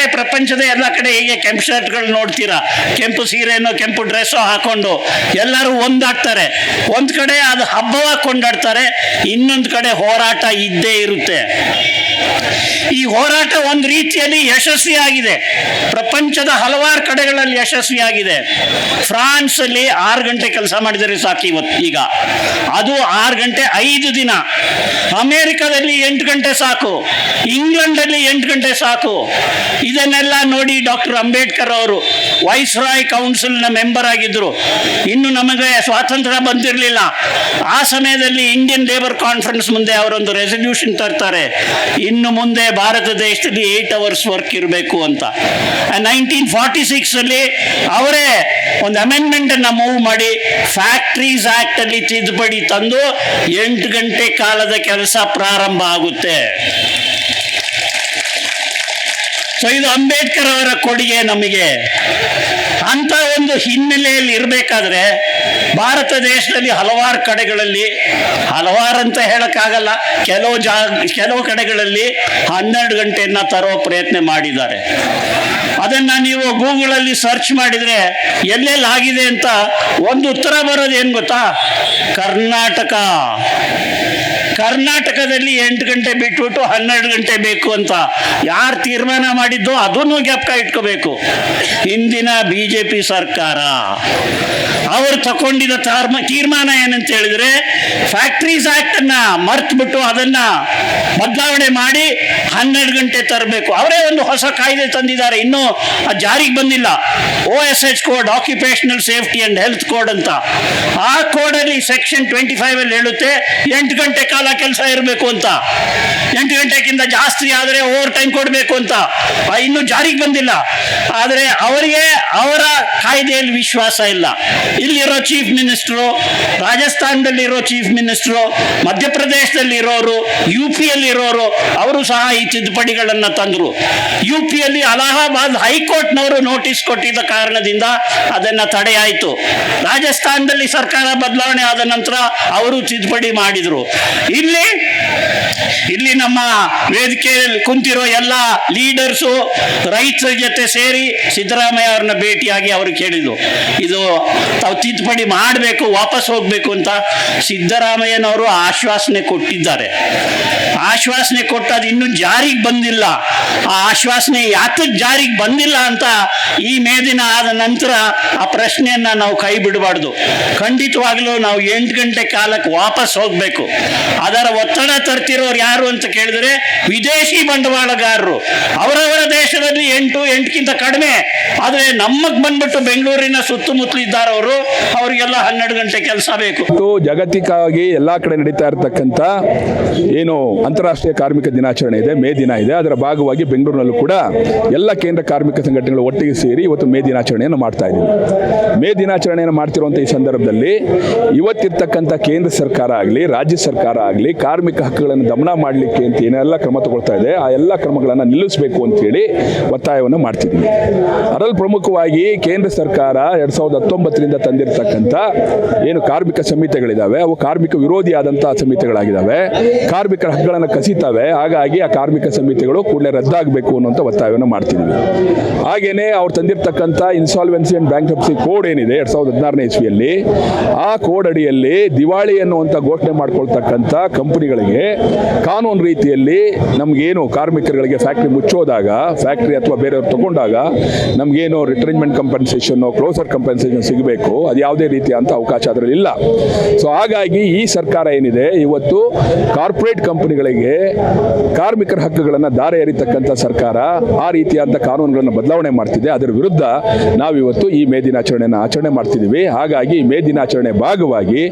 ಕಡೆ ಪ್ರಪಂಚದ ಎಲ್ಲ ಕಡೆ ಹೀಗೆ ಕೆಂಪು ಶರ್ಟ್ಗಳು ನೋಡ್ತೀರಾ? ಕೆಂಪು ಸೀರೆನೋ, ಕೆಂಪು ಡ್ರೆಸ್ಸೋ ಹಾಕೊಂಡು ಎಲ್ಲರೂ ಒಂದಾಗ್ತಾರೆ. ಒಂದು ಕಡೆ ಅದು ಹಬ್ಬವಾಗಿ ಕೊಂಡಾಡ್ತಾರೆ, ಇನ್ನೊಂದು ಕಡೆ ಹೋರಾಟ ಇದ್ದೇ ಇರುತ್ತೆ. ಈ ಹೋರಾಟ ಒಂದು ರೀತಿಯಲ್ಲಿ ಯಶಸ್ವಿಯಾಗಿದೆ ಪ್ರಪಂಚದ ಹಲವಾರು ಕಡೆಗಳಲ್ಲಿ ಯಶಸ್ವಿಯಾಗಿದೆ ಫ್ರಾನ್ಸ್ ಅಲ್ಲಿ ಆರು ಗಂಟೆ ಕೆಲಸ ಮಾಡಿದರೆ ಸಾಕು ಇವತ್ತು ಈಗ. ಅದು ಆರು ಗಂಟೆ ಐದು ದಿನ. ಅಮೆರಿಕದಲ್ಲಿ ಎಂಟು ಗಂಟೆ ಸಾಕು. ಇಂಗ್ಲೆಂಡಲ್ಲಿ ಎಂಟು ಗಂಟೆ ಸಾಕು. ಇದನ್ನೆಲ್ಲ ನೋಡಿ ಡಾಕ್ಟರ್ ಅಂಬೇಡ್ಕರ್ ಅವರು ವೈಸ್ ರಾಯ್ ಕೌನ್ಸಿಲ್ನ ಮೆಂಬರ್ ಆಗಿದ್ದರು ಇನ್ನು ನಮಗೆ ಸ್ವಾತಂತ್ರ್ಯ ಬಂದಿರಲಿಲ್ಲ. ಆ ಸಮಯದಲ್ಲಿ ಇಂಡಿಯನ್ ಲೇಬರ್ ಕಾನ್ಫರೆನ್ಸ್ ಮುಂದೆ ಅವರೊಂದು ರೆಸಲ್ಯೂಷನ್ ತರ್ತಾರೆ. ಇನ್ನು ಮುಂದೆ ಭಾರತ ದೇಶದಲ್ಲಿ ಏಟ್ ಅವರ್ಸ್ ವರ್ಕ್ ಇರಬೇಕು ಅಂತ. ನೈನ್ಟೀನ್ ಫಾರ್ಟಿ ಸಿಕ್ಸ್ ಅಲ್ಲಿ ಅವರೇ ಒಂದು ಅಮೆಂಡ್ಮೆಂಟನ್ನು ಮೂವ್ ಮಾಡಿ ಫ್ಯಾಕ್ಟ್ರೀಸ್ ಆಕ್ಟ್ ಅಲ್ಲಿ ತಿದ್ದುಪಡಿ ತಂದು ಎಂಟು ಗಂಟೆ ಕಾಲದ ಕೆಲಸ ಪ್ರಾರಂಭ ಆಗುತ್ತೆ. ಸೊ ಇದು ಅಂಬೇಡ್ಕರ್ ಅವರ ಕೊಡುಗೆ ನಮಗೆ. ಅಂತ ಒಂದು ಹಿನ್ನೆಲೆಯಲ್ಲಿ ಇರಬೇಕಾದ್ರೆ ಭಾರತ ದೇಶದಲ್ಲಿ ಹಲವಾರು ಕಡೆಗಳಲ್ಲಿ ಹಲವಾರು ಅಂತ ಹೇಳಕ್ಕಾಗಲ್ಲ, ಕೆಲವು ಜಾ, ಕೆಲವು ಕಡೆಗಳಲ್ಲಿ ಹನ್ನೆರಡು ಗಂಟೆಯನ್ನ ತರೋ ಪ್ರಯತ್ನ ಮಾಡಿದ್ದಾರೆ. ಅದನ್ನ ನೀವು ಗೂಗಲಲ್ಲಿ ಸರ್ಚ್ ಮಾಡಿದ್ರೆ ಎಲ್ಲೆಲ್ಲಿ ಆಗಿದೆ ಅಂತ ಒಂದು ಉತ್ತರ ಬರೋದು ಏನು ಗೊತ್ತಾ? ಕರ್ನಾಟಕ. ಕರ್ನಾಟಕದಲ್ಲಿ ಎಂಟು ಗಂಟೆ ಬಿಟ್ಬಿಟ್ಟು ಹನ್ನೆರಡು ಗಂಟೆ ಬೇಕು ಅಂತ ಯಾರು ತೀರ್ಮಾನ ಮಾಡಿದ್ದು ಅದನ್ನು ಜ್ಞಾಪಕ ಇಟ್ಕೋಬೇಕು. ಹಿಂದಿನ ಬಿ ಜೆ ಪಿ ಸರ್ಕಾರ. ಅವರು ತಗೊಂಡಿದ್ದ ತೀರ್ಮ ತೀರ್ಮಾನ ಏನಂತ ಹೇಳಿದ್ರೆ ಫ್ಯಾಕ್ಟ್ರೀಸ್ ಆಕ್ಟ್ ಅನ್ನ ಮರ್ತ್ಬಿಟ್ಟು ಅದನ್ನ ಬದಲಾವಣೆ ಮಾಡಿ ಹನ್ನೆರಡು ಗಂಟೆ ತರಬೇಕು. ಅವರೇ ಒಂದು ಹೊಸ ಕಾಯ್ದೆ ತಂದಿದ್ದಾರೆ. ಇನ್ನೂ ಜಾರಿಗೆ ಬಂದಿಲ್ಲ. O S H code occupational safety and health code ಅಂತ. ಆ ಕೋಡಲ್ಲಿ ಸೆಕ್ಷನ್ ಟ್ವೆಂಟಿ ಫೈವ್ ಅಲ್ಲಿ ಹೇಳುತ್ತೆ, ಎಂಟು ಗಂಟೆ ಕಾಲ ಕೆಲಸ ಇರಬೇಕು ಅಂತ. ಎಂಟು ಗಂಟೆಗಿಂತ ಜಾಸ್ತಿ ಆದರೆ ಓವರ್ ಟೈಮ್ ಕೊಡಬೇಕು ಅಂತ. ಇನ್ನೂ ಜಾರಿಗೆ ಬಂದಿಲ್ಲ. ಆದರೆ ಅವರಿಗೆ ಅವರ ಕಾಯ್ದೆಯಲ್ಲಿ ವಿಶ್ವಾಸ ಇಲ್ಲ. ಇಲ್ಲಿರೋ ಚೀಫ್ ಮಿನಿಸ್ಟ್ರು ರಾಜಸ್ಥಾನದಲ್ಲಿರೋ ಚೀಫ್ ಮಿನಿಸ್ಟ್ರು ಮಧ್ಯಪ್ರದೇಶದಲ್ಲಿರೋರು ಯು ಪಿಯಲ್ಲಿರೋರು ಅವರು ಸಹ ಈ ತಿದ್ದುಪಡಿಗಳನ್ನು ತಂದರು. ಯು ಪಿಯಲ್ಲಿ ಅಲಹಾಬಾದ್ ಹೈಕೋರ್ಟ್ನವರು ನೋಟಿಸ್ ಕೊಟ್ಟಿದ್ದ ಕಾರಣದಿಂದ ಅದನ್ನು ತಡೆಯಾಯಿತು. ರಾಜಸ್ಥಾನದಲ್ಲಿ ಸರ್ಕಾರ ಬದಲಾವಣೆ ಆದ ನಂತರ ಅವರು ತಿದ್ದುಪಡಿ ಮಾಡಿದರು. ಇಲ್ಲಿ ಇಲ್ಲಿ ನಮ್ಮ ವೇದಿಕೆಯಲ್ಲಿ ಕುಂತಿರೋ ಎಲ್ಲ ಲೀಡರ್ಸು ರೈತರ ಜೊತೆ ಸೇರಿ ಸಿದ್ದರಾಮಯ್ಯ ಅವ್ರನ್ನ ಭೇಟಿಯಾಗಿ ಅವರು ಕೇಳಿದ್ರು. ಇದು ತಾವು ತಿದ್ದುಪಡಿ ಮಾಡಬೇಕು, ವಾಪಸ್ ಹೋಗಬೇಕು ಅಂತ ಸಿದ್ದರಾಮಯ್ಯನವರು ಆಶ್ವಾಸನೆ ಕೊಟ್ಟಿದ್ದಾರೆ. ಆಶ್ವಾಸನೆ ಕೊಟ್ಟು ಅದು ಇನ್ನೂ ಜಾರಿಗೆ ಬಂದಿಲ್ಲ. ಆ ಆಶ್ವಾಸನೆ ಯಾತಕ್ಕೆ ಜಾರಿಗೆ ಬಂದಿಲ್ಲ ಅಂತ ಈ ಮೇದಿನ ಆದ ನಂತರ ಆ ಪ್ರಶ್ನೆಯನ್ನ ನಾವು ಕೈ ಬಿಡಬಾರ್ದು. ಖಂಡಿತವಾಗಲೂ ನಾವು ಎಂಟು ಗಂಟೆ ಕಾಲಕ್ಕೆ ವಾಪಸ್ ಹೋಗಬೇಕು. ಅದರ ಒತ್ತಡ ತರ್ತಿರೋರು ಯಾರು ಅಂತ ಕೇಳಿದ್ರೆ ವಿದೇಶಿ ಬಂಡವಾಳಗಾರರು. ಅವರವರ ದೇಶದಲ್ಲಿ ಎಂಟು, ಎಂಟಕ್ಕಿಂತ ಕಡಿಮೆ. ಆದರೆ ನಮಗ್ ಬಂದ್ಬಿಟ್ಟು ಬೆಂಗಳೂರಿನ ಸುತ್ತಮುತ್ತಲು ಇದ್ದಾರವರು ಅವರಿಗೆಲ್ಲ ಹನ್ನೆರಡು ಗಂಟೆ ಕೆಲಸ ಬೇಕು. ಜಾಗತಿಕವಾಗಿ ಎಲ್ಲ ಕಡೆ ನಡೀತಾ ಇರತಕ್ಕಂತ ಏನು ಅಂತಾರಾಷ್ಟ್ರೀಯ ಕಾರ್ಮಿಕ ದಿನಾಚರಣೆ ಇದೆ, ಮೇ ದಿನ ಇದೆ. ಅದರ ಭಾಗವಾಗಿ ಬೆಂಗಳೂರಿನಲ್ಲೂ ಕೂಡ ಎಲ್ಲ ಕೇಂದ್ರ ಕಾರ್ಮಿಕ ಸಂಘಟನೆಗಳು ಒಟ್ಟಿಗೆ ಸೇರಿ ಇವತ್ತು ಮೇ ದಿನಾಚರಣೆಯನ್ನು ಮಾಡ್ತಾ ಇದ್ದೀವಿ. ಮೇ ದಿನಾಚರಣೆಯನ್ನು ಮಾಡ್ತಿರುವಂಥ ಈ ಸಂದರ್ಭದಲ್ಲಿ ಇವತ್ತಿರ್ತಕ್ಕಂಥ ಕೇಂದ್ರ ಸರ್ಕಾರ ಆಗಲಿ, ರಾಜ್ಯ ಸರ್ಕಾರ ಆಗಲಿ, ಕಾರ್ಮಿಕ ಹಕ್ಕುಗಳನ್ನು ದಮನ ಮಾಡಲಿಕ್ಕೆ ಅಂತ ಏನೆಲ್ಲ ಕ್ರಮ ತಗೊಳ್ತಾ ಇದೆ, ಆ ಎಲ್ಲ ಕ್ರಮಗಳನ್ನು ನಿಲ್ಲಿಸಬೇಕು ಅಂತೇಳಿ ಒತ್ತಾಯವನ್ನು ಮಾಡ್ತಿದ್ದೀವಿ ಅದರಲ್ಲಿ ಪ್ರಮುಖವಾಗಿ ಕೇಂದ್ರ ಸರ್ಕಾರ ಎರಡು ಸಾವಿರದ ಹತ್ತೊಂಬತ್ತರಿಂದ ತಂದಿರತಕ್ಕಂಥ ಏನು ಕಾರ್ಮಿಕ ಸಂಹಿತೆಗಳಿದ್ದಾವೆ ಅವು ಕಾರ್ಮಿಕ ವಿರೋಧಿ ವಿರೋಧಿಯಾದಂಥ ಸಂಹಿತೆಗಳಾಗಿದ್ದಾವೆ ಕಾರ್ಮಿಕರ ಹಕ್ಕುಗಳನ್ನು ಕಸಿತಾವೆ, ಹಾಗಾಗಿ ಆ ಕಾರ್ಮಿಕ ಸಂಹಿತೆಗಳು ಕೂಡಲೇ ರದ್ದಾಗಬೇಕು ಅನ್ನುವಂಥ ಒತ್ತಾಯವನ್ನು ಮಾಡ್ತಿದ್ದೀವಿ ಹಾಗೇನೆ ಅವ್ರು ತಂದಿರತಕ್ಕಂಥ ಇನ್ಸಾಲ್ವೆನ್ಸಿ ಅಂಡ್ ಬ್ಯಾಂಕ್ರಪ್ಸಿ ಕೋಡ್ ಏನಿದೆ ಎರಡ್ ಸಾವಿರದ ಹದಿನಾರನೇ ಇಸ್ವಿಯಲ್ಲಿ, ಆ ಕೋಡ್ ಅಡಿಯಲ್ಲಿ ದಿವಾಳಿ ಅನ್ನುವಂಥ ಘೋಷಣೆ ಮಾಡ್ಕೊಳ್ತಕ್ಕಂಥ ಕಂಪನಿಗಳಿಗೆ ಕಾನೂನು ರೀತಿಯಲ್ಲಿ ನಮಗೇನು ಕಾರ್ಮಿಕರುಗಳಿಗೆ ಫ್ಯಾಕ್ಟ್ರಿ ಮುಚ್ಚೋದಾಗ ಫ್ಯಾಕ್ಟ್ರಿ ಅಥವಾ ಬೇರೆಯವ್ರು ತಗೊಂಡಾಗ ನಮಗೇನು ರಿಟೈರ್ಮೆಂಟ್ ಕಂಪನ್ಸೇಷನ್ ಕ್ಲೋಸರ್ ಕಂಪನ್ಸೇಷನ್ ಸಿಗಬೇಕು. ಅದು ಯಾವುದೇ ರೀತಿಯ ಅಂತ ಅವಕಾಶ ಅದರಲ್ಲಿ ಇಲ್ಲ. ಸೊ ಹಾಗಾಗಿ ಈ ಸರ್ಕಾರ ಏನಿದೆ, ಇವತ್ತು ಕಾರ್ಪೊರೇಟ್ ಕಂಪನಿಗಳಿಗೆ ಕಾರ್ಮಿಕರ ಹಕ್ಕುಗಳನ್ನು ದಾರೆ ಎರಿತಕ್ಕಂಥ ಸರ್ಕಾರ ಆ ರೀತಿಯಾದಂಥ ಕಾನೂನುಗಳನ್ನು ಬದಲಾವಣೆ ಮಾಡ್ತಿದೆ. ಅದರ ವಿರುದ್ಧ ನಾವಿವತ್ತು ಈ ಮೇ ದಿನಾಚರಣೆಯನ್ನು ಆಚರಣೆ ಮಾಡ್ತಿದ್ದೀವಿ. ಹಾಗಾಗಿ ಮೇ ದಿನಾಚರಣೆ ಭಾಗವಾಗಿ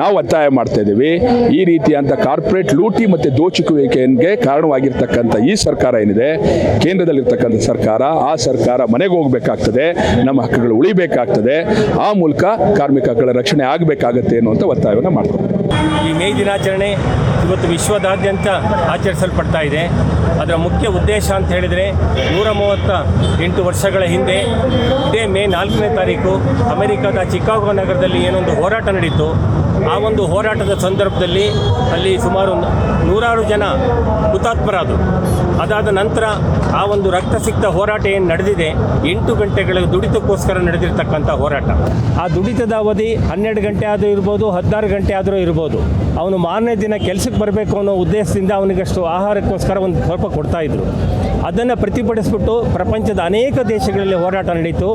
ನಾವು ಒತ್ತಾಯ ಮಾಡ್ತಾ ಇದ್ದೀವಿ. ಈ ರೀತಿಯಾದಂಥ ಕಾರ್ಪೊರೇಟ್ ಲೂಟಿ ಮತ್ತು ದೋಚುಕುವಿಕೆಗೆ ಕಾರಣವಾಗಿರ್ತಕ್ಕಂಥ ಈ ಸರ್ಕಾರ ಏನಿದೆ? ಕೇಂದ್ರದಲ್ಲಿರ್ತಕ್ಕಂಥ ಸರ್ಕಾರ, ಆ ಸರ್ಕಾರ ಮನೆಗೆ ಹೋಗಬೇಕಾಗ್ತದೆ, ನಮ್ಮ ಹಕ್ಕುಗಳು ಉಳಿಬೇಕಾಗ್ತದೆ, ಆ ಮೂಲಕ ಕಾರ್ಮಿಕ ಹಕ್ಕುಗಳ ರಕ್ಷಣೆ ಆಗಬೇಕಾಗತ್ತೆ ಅನ್ನುವಂಥ ಒತ್ತಾಯವನ್ನು ಮಾಡ್ತಾರೆ. ಈ ಮೇ ದಿನಾಚರಣೆ ಇವತ್ತು ವಿಶ್ವದಾದ್ಯಂತ ಆಚರಿಸಲ್ಪಡ್ತಾ ಇದೆ. ಅದರ ಮುಖ್ಯ ಉದ್ದೇಶ ಅಂತ ಹೇಳಿದರೆ ನೂರ ಮೂವತ್ತ ಎಂಟು ವರ್ಷಗಳ ಹಿಂದೆ ಇದೇ ಮೇ ನಾಲ್ಕನೇ ತಾರೀಕು ಅಮೆರಿಕದ ಚಿಕಾಗೋ ನಗರದಲ್ಲಿ ಏನೊಂದು ಹೋರಾಟ ನಡೀತು. ಆ ಒಂದು ಹೋರಾಟದ ಸಂದರ್ಭದಲ್ಲಿ ಅಲ್ಲಿ ಸುಮಾರು ನೂರಾರು ಜನ ಹುತಾತ್ಮರಾದರು. ಅದಾದ ನಂತರ ಆ ಒಂದು ರಕ್ತಸಿಕ್ತ ಹೋರಾಟ ಏನು ನಡೆದಿದೆ, ಎಂಟು ಗಂಟೆಗಳ ದುಡಿತಕ್ಕೋಸ್ಕರ ನಡೆದಿರ್ತಕ್ಕಂಥ ಹೋರಾಟ. ಆ ದುಡಿತದ ಅವಧಿ ಹನ್ನೆರಡು ಗಂಟೆ ಆದರೂ ಇರ್ಬೋದು, ಹದಿನಾರು ಗಂಟೆ ಆದರೂ ಇರ್ಬೋದು. ಅವನು ಮಾರನೇ ದಿನ ಕೆಲಸಕ್ಕೆ ಬರಬೇಕು ಅನ್ನೋ ಉದ್ದೇಶದಿಂದ ಅವನಿಗಷ್ಟು ಆಹಾರಕ್ಕೋಸ್ಕರ ಒಂದು ಸ್ವಲ್ಪ ಕೊಡ್ತಾ ಇದ್ರು. ಅದನ್ನು ಪ್ರತಿಭಟಿಸ್ಬಿಟ್ಟು ಪ್ರಪಂಚದ ಅನೇಕ ದೇಶಗಳಲ್ಲಿ ಹೋರಾಟ ನಡೀತು.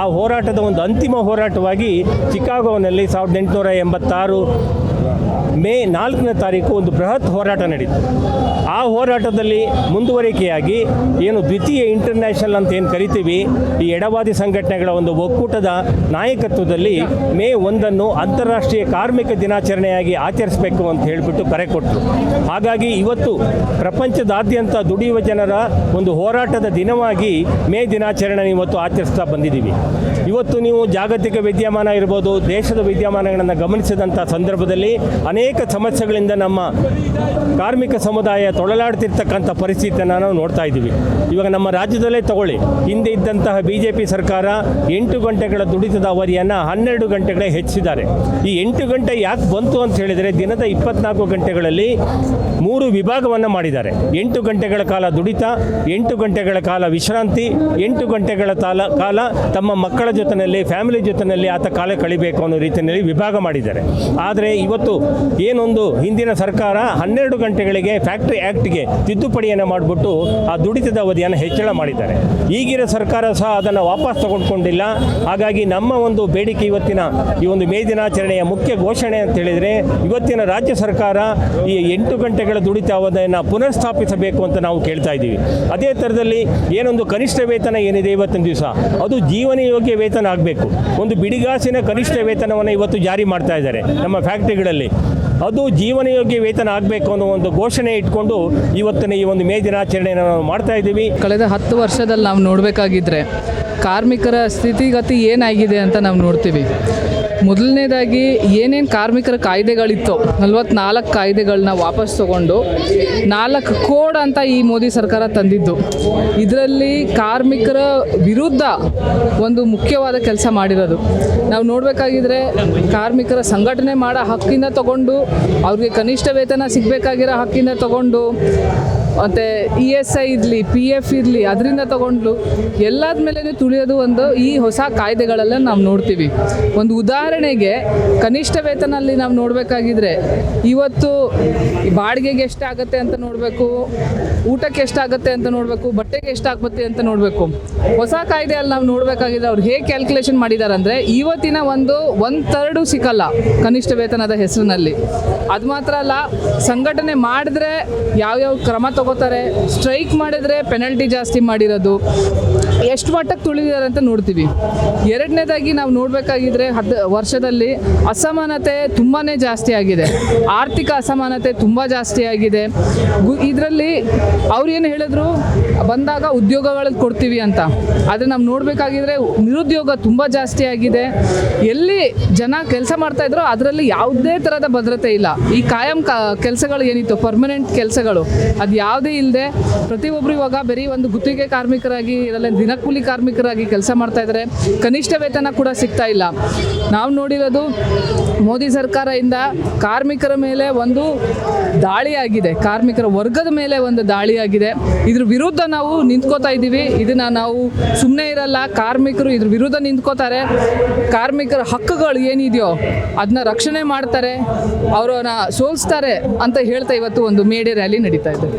ಆ ಹೋರಾಟದ ಒಂದು ಅಂತಿಮ ಹೋರಾಟವಾಗಿ ಚಿಕಾಗೋನಲ್ಲಿ ಸಾವಿರದ ಎಂಟುನೂರ ಎಂಬತ್ತಾರು ಮೇ ನಾಲ್ಕನೇ ತಾರೀಕು ಒಂದು ಬೃಹತ್ ಹೋರಾಟ ನಡೀತು. ಆ ಹೋರಾಟದಲ್ಲಿ ಮುಂದುವರಿಕೆಯಾಗಿ ಏನು ದ್ವಿತೀಯ ಇಂಟರ್ನ್ಯಾಷನಲ್ ಅಂತ ಏನು ಕರಿತೀವಿ, ಈ ಎಡವಾದಿ ಸಂಘಟನೆಗಳ ಒಂದು ಒಕ್ಕೂಟದ ನಾಯಕತ್ವದಲ್ಲಿ ಮೇ ಒಂದನ್ನು ಅಂತಾರಾಷ್ಟ್ರೀಯ ಕಾರ್ಮಿಕ ದಿನಾಚರಣೆಯಾಗಿ ಆಚರಿಸಬೇಕು ಅಂತ ಹೇಳಿಬಿಟ್ಟು ಕರೆ ಕೊಟ್ಟರು ಹಾಗಾಗಿ ಇವತ್ತು ಪ್ರಪಂಚದಾದ್ಯಂತ ದುಡಿಯುವ ಜನರ ಒಂದು ಹೋರಾಟದ ದಿನವಾಗಿ ಮೇ ದಿನಾಚರಣೆ ಇವತ್ತು ಆಚರಿಸ್ತಾ ಬಂದಿದ್ದೀವಿ. ಇವತ್ತು ನೀವು ಜಾಗತಿಕ ವಿದ್ಯಮಾನ ಇರ್ಬೋದು, ದೇಶದ ವಿದ್ಯಮಾನಗಳನ್ನು ಗಮನಿಸಿದಂಥ ಸಂದರ್ಭದಲ್ಲಿ ಅನೇಕ ಸಮಸ್ಯೆಗಳಿಂದ ನಮ್ಮ ಕಾರ್ಮಿಕ ಸಮುದಾಯ ತೊಳಲಾಡ್ತಿರ್ತಕ್ಕಂಥ ಪರಿಸ್ಥಿತಿಯನ್ನು ನಾವು ನೋಡ್ತಾ ಇದ್ದೀವಿ. ಇವಾಗ ನಮ್ಮ ರಾಜ್ಯದಲ್ಲೇ ತಗೊಳ್ಳಿ. ಹಿಂದೆ ಇದ್ದಂತಹ ಬಿ ಜೆ ಪಿ ಸರ್ಕಾರ ಎಂಟು ಗಂಟೆಗಳ ದುಡಿತದ ಅವಧಿಯನ್ನು ಹನ್ನೆರಡು ಗಂಟೆಗಳೇ ಹೆಚ್ಚಿದ್ದಾರೆ ಈ ಎಂಟು ಗಂಟೆ ಯಾಕೆ ಬಂತು ಅಂತ ಹೇಳಿದರೆ ದಿನದ ಇಪ್ಪತ್ನಾಲ್ಕು ಗಂಟೆಗಳಲ್ಲಿ ಮೂರು ವಿಭಾಗವನ್ನು ಮಾಡಿದ್ದಾರೆ. ಎಂಟು ಗಂಟೆಗಳ ಕಾಲ ದುಡಿತ, ಎಂಟು ಗಂಟೆಗಳ ಕಾಲ ವಿಶ್ರಾಂತಿ, ಎಂಟು ಗಂಟೆಗಳ ಕಾಲ ಕಾಲ ತಮ್ಮ ಮಕ್ಕಳ ಜೊತೆಯಲ್ಲಿ ಫ್ಯಾಮಿಲಿ ಜೊತೆಯಲ್ಲಿ ಆತ ಕಾಲ ಕಳಿಬೇಕು ಅನ್ನೋ ರೀತಿಯಲ್ಲಿ ವಿಭಾಗ ಮಾಡಿದ್ದಾರೆ. ಆದರೆ ಇವತ್ತು ಏನೊಂದು ಹಿಂದಿನ ಸರ್ಕಾರ ಹನ್ನೆರಡು ಗಂಟೆಗಳಿಗೆ ಫ್ಯಾಕ್ಟ್ರಿ ಆ್ಯಕ್ಟ್ಗೆ ತಿದ್ದುಪಡಿಯನ್ನು ಮಾಡಿಬಿಟ್ಟು ಆ ದುಡಿತದ ಅವಧಿಯನ್ನು ಹೆಚ್ಚಳ ಮಾಡಿದ್ದಾರೆ. ಈಗಿನ ಸರ್ಕಾರ ಸಹ ಅದನ್ನು ವಾಪಸ್ ತಗೊಂಡ್ಕೊಂಡಿಲ್ಲ. ಹಾಗಾಗಿ ನಮ್ಮ ಒಂದು ಬೇಡಿಕೆ ಇವತ್ತಿನ ಈ ಒಂದು ಮೇ ದಿನಾಚರಣೆಯ ಮುಖ್ಯ ಘೋಷಣೆ ಅಂತ ಹೇಳಿದರೆ ಇವತ್ತಿನ ರಾಜ್ಯ ಸರ್ಕಾರ ಈ ಎಂಟು ಗಂಟೆಗಳ ದುಡಿತ ಅವಧಿಯನ್ನು ಪುನರ್ಸ್ಥಾಪಿಸಬೇಕು ಅಂತ ನಾವು ಕೇಳ್ತಾ ಇದ್ದೀವಿ. ಅದೇ ಥರದಲ್ಲಿ ಏನೊಂದು ಕನಿಷ್ಠ ವೇತನ ಏನಿದೆ ಇವತ್ತಿನ ದಿವಸ? ಅದು ಜೀವನ ಯೋಗ್ಯ ವೇತನ ಆಗಬೇಕು. ಒಂದು ಬಿಡಿಗಾಸಿನ ಕನಿಷ್ಠ ವೇತನವನ್ನು ಇವತ್ತು ಜಾರಿ ಮಾಡ್ತಾ ಇದ್ದಾರೆ ನಮ್ಮ ಫ್ಯಾಕ್ಟ್ರಿಗಳಲ್ಲಿ. ಅದು ಜೀವನ ಯೋಗ್ಯ ವೇತನ ಆಗಬೇಕು ಅನ್ನೋ ಒಂದು ಘೋಷಣೆ ಇಟ್ಕೊಂಡು ಇವತ್ತಿನ ಈ ಒಂದು ಮೇ ದಿನಾಚರಣೆಯನ್ನು ನಾವು ಮಾಡ್ತಾ ಇದ್ದೀವಿ. ಕಳೆದ ಹತ್ತು ವರ್ಷದಲ್ಲಿ ನಾವು ನೋಡಬೇಕಾಗಿದ್ದರೆ ಕಾರ್ಮಿಕರ ಸ್ಥಿತಿಗತಿ ಏನಾಗಿದೆ ಅಂತ ನಾವು ನೋಡ್ತೀವಿ. ಮೊದಲನೇದಾಗಿ ಏನೇನು ಕಾರ್ಮಿಕರ ಕಾಯ್ದೆಗಳಿತ್ತು, ನಲ್ವತ್ನಾಲ್ಕು ಕಾಯ್ದೆಗಳನ್ನ ವಾಪಸ್ ತಗೊಂಡು ನಾಲ್ಕು ಕೋಡ್ ಅಂತ ಈ ಮೋದಿ ಸರ್ಕಾರ ತಂದಿದ್ದು. ಇದರಲ್ಲಿ ಕಾರ್ಮಿಕರ ವಿರುದ್ಧ ಒಂದು ಮುಖ್ಯವಾದ ಕೆಲಸ ಮಾಡಿರೋದು. ನಾವು ನೋಡಬೇಕಾಗಿದ್ರೆ ಕಾರ್ಮಿಕರ ಸಂಘಟನೆ ಮಾಡೋ ಹಕ್ಕಿಂದ ತಗೊಂಡು, ಅವ್ರಿಗೆ ಕನಿಷ್ಠ ವೇತನ ಸಿಗಬೇಕಾಗಿರೋ ಹಕ್ಕಿಂದ ತಗೊಂಡು ಮತ್ತು ಇ ಎಸ್ ಐ ಇರಲಿ ಪಿ ಎಫ್ ಇರಲಿ, ಅದರಿಂದ ತಗೊಂಡ್ಲು. ಎಲ್ಲದ ಮೇಲೆ ತುಳಿಯೋದು ಒಂದು ಈ ಹೊಸ ಕಾಯ್ದೆಗಳೆಲ್ಲ ನಾವು ನೋಡ್ತೀವಿ. ಒಂದು ಉದಾಹರಣೆಗೆ ಕನಿಷ್ಠ ವೇತನಲ್ಲಿ ನಾವು ನೋಡಬೇಕಾಗಿದ್ರೆ ಇವತ್ತು ಬಾಡಿಗೆಗೆ ಎಷ್ಟಾಗುತ್ತೆ ಅಂತ ನೋಡಬೇಕು, ಊಟಕ್ಕೆ ಎಷ್ಟಾಗುತ್ತೆ ಅಂತ ನೋಡಬೇಕು, ಬಟ್ಟೆಗೆ ಎಷ್ಟಾಗುತ್ತೆ ಅಂತ ನೋಡಬೇಕು. ಹೊಸ ಕಾಯ್ದೆಯಲ್ಲಿ ನಾವು ನೋಡಬೇಕಾಗಿದ್ರೆ ಅವ್ರು ಹೇಗೆ ಕ್ಯಾಲ್ಕುಲೇಷನ್ ಮಾಡಿದ್ದಾರೆ ಅಂದರೆ ಇವತ್ತಿನ ಒಂದು ಒನ್ ತರ್ಡು ಸಿಕ್ಕಲ್ಲ ಕನಿಷ್ಠ ವೇತನದ ಹೆಸರಿನಲ್ಲಿ. ಅದು ಮಾತ್ರ ಅಲ್ಲ, ಸಂಘಟನೆ ಮಾಡಿದ್ರೆ ಯಾವ್ಯಾವ ಕ್ರಮ ತಗೋತಾರೆ. ಸ್ಟ್ರೈಕ್ ಮಾಡಿದ್ರೆ ಪೆನಲ್ಟಿ ಜಾಸ್ತಿ ಮಾಡಿರೋದು. ಎಷ್ಟು ಮಟ್ಟಕ್ಕೆ ತುಳಿದಿದ್ದಾರೆ ಅಂತ ನೋಡ್ತೀವಿ. ಎರಡನೇದಾಗಿ ನಾವು ನೋಡಬೇಕಾಗಿದ್ರೆ ಹದ್ ವರ್ಷದಲ್ಲಿ ಅಸಮಾನತೆ ತುಂಬಾ ಜಾಸ್ತಿ ಆಗಿದೆ. ಆರ್ಥಿಕ ಅಸಮಾನತೆ ತುಂಬ ಜಾಸ್ತಿ ಆಗಿದೆ. ಇದರಲ್ಲಿ ಅವ್ರು ಏನು ಹೇಳಿದ್ರು? ಬಂದಾಗ ಉದ್ಯೋಗಗಳು ಕೊಡ್ತೀವಿ ಅಂತ. ಆದರೆ ನಾವು ನೋಡಬೇಕಾಗಿದ್ರೆ ನಿರುದ್ಯೋಗ ತುಂಬ ಜಾಸ್ತಿ ಆಗಿದೆ. ಎಲ್ಲಿ ಜನ ಕೆಲಸ ಮಾಡ್ತಾ ಅದರಲ್ಲಿ ಯಾವುದೇ ಥರದ ಭದ್ರತೆ ಇಲ್ಲ. ಈ ಕಾಯಂ ಕೆಲಸಗಳು ಏನಿತ್ತು? ಪರ್ಮನೆಂಟ್ ಕೆಲಸಗಳು. ಅದು ಯಾವುದೇ ಇಲ್ಲದೆ ಪ್ರತಿಯೊಬ್ಬರು ಇವಾಗ ಬರೀ ಒಂದು ಗುತ್ತಿಗೆ ಕಾರ್ಮಿಕರಾಗಿ ಇದರಲ್ಲಿ ದಿನಕೂಲಿ ಕಾರ್ಮಿಕರಾಗಿ ಕೆಲಸ ಮಾಡ್ತಾ ಇದ್ದಾರೆ. ಕನಿಷ್ಠ ವೇತನ ಕೂಡ ಸಿಗ್ತಾ ಇಲ್ಲ. ನಾವು ನೋಡಿರೋದು ಮೋದಿ ಸರ್ಕಾರದಿಂದ ಕಾರ್ಮಿಕರ ಮೇಲೆ ಒಂದು ದಾಳಿಯಾಗಿದೆ. ಕಾರ್ಮಿಕರ ವರ್ಗದ ಮೇಲೆ ಒಂದು ದಾಳಿಯಾಗಿದೆ. ಇದ್ರ ವಿರುದ್ಧ ನಾವು ನಿಂತ್ಕೋತಾ ಇದ್ದೀವಿ. ಇದನ್ನ ನಾವು ಸುಮ್ಮನೆ ಇರಲ್ಲ. ಕಾರ್ಮಿಕರು ಇದ್ರ ವಿರುದ್ಧ ನಿಂತ್ಕೋತಾರೆ. ಕಾರ್ಮಿಕರ ಹಕ್ಕುಗಳು ಏನಿದೆಯೋ ಅದನ್ನ ರಕ್ಷಣೆ ಮಾಡ್ತಾರೆ. ಅವರನ್ನ ಸೋಲಿಸ್ತಾರೆ ಅಂತ ಹೇಳ್ತಾ ಇವತ್ತು ಒಂದು ಮೇಡೆ ರ್ಯಾಲಿ ನಡೀತಾ ಇದೆ.